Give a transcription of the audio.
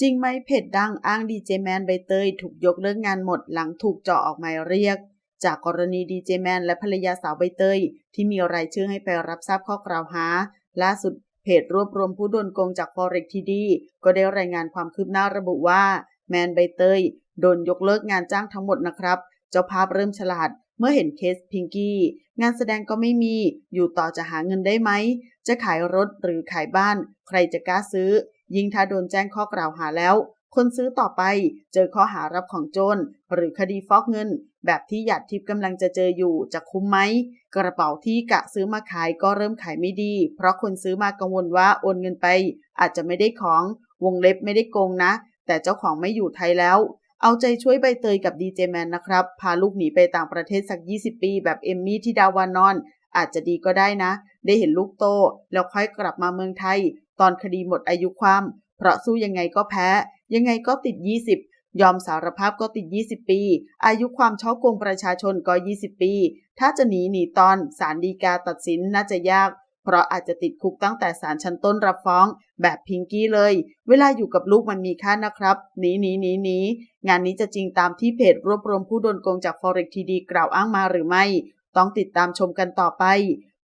จริงไหมเพจดังอ้างดีเจแมนใบเตยถูกยกเลิกงานหมดหลังถูกเจาะออกหมายเรียก จากกรณีดีเจแมนและภรรยาสาวใบเตย ที่มีรายชื่อให้ไปรับทราบข้อกล่าวหา ล่าสุดเพจรวบรวมผู้โดนโกงจาก Forex TD ก็ได้รายงานความคืบหน้าระบุว่า แมนใบเตยโดนยกเลิกงานจ้างทั้งหมดนะครับ เจ้าภาพเริ่มฉลาดเมื่อเห็นเคสพิงกี้งานแสดงก็ไม่มีอยู่ต่อจะหาเงินได้ไหม จะขายรถหรือขายบ้าน ใครจะกล้าซื้อ ยิ่งถ้าโดนแจ้งข้อกล่าวหาแล้ว คนซื้อต่อไปเจอข้อหารับของโจรหรือคดีฟอกเงิน แบบที่หยาดทิพย์กำลังจะเจออยู่จะคุ้มไหม กระเป๋าที่กะซื้อมาขายก็เริ่มขายไม่ดี เพราะคนซื้อมากังวลว่าโอนเงินไป อาจจะไม่ได้ของวงเล็บไม่ได้โกงนะ แต่เจ้าของไม่อยู่ไทยแล้ว เอาใจช่วยใบเตยกับดีเจแมนนะครับ พาลูกหนีไปต่างประเทศสัก 20 ปี แบบเอมมี่ที่ดาวานอน อาจจะดีก็ได้นะ ได้เห็นลูกโต แล้วค่อยกลับมาเมืองไทย ตอนคดีหมดอายุความ เพราะสู้ยังไงก็แพ้ ยังไงก็ติด 20 ยอมสารภาพก็ติด 20 ปี อายุความช่อโกงประชาชนก็ 20 ปี ถ้าจะหนีหนีตอนศาลฎีกาตัดสินน่าจะยาก เพราะอาจจะติดคุกตั้งแต่ศาลชั้นต้นรับฟ้อง แบบพิงกี้เลย เวลาอยู่กับลูกมันมีค่านะครับหนีหนีหนีหนีงานนี้จะจริงตามที่เพจรวบรวมผู้โดนโกงจาก Forex TD กล่าวอ้างมาหรือไม่ ต้องติดตามชมกันต่อไป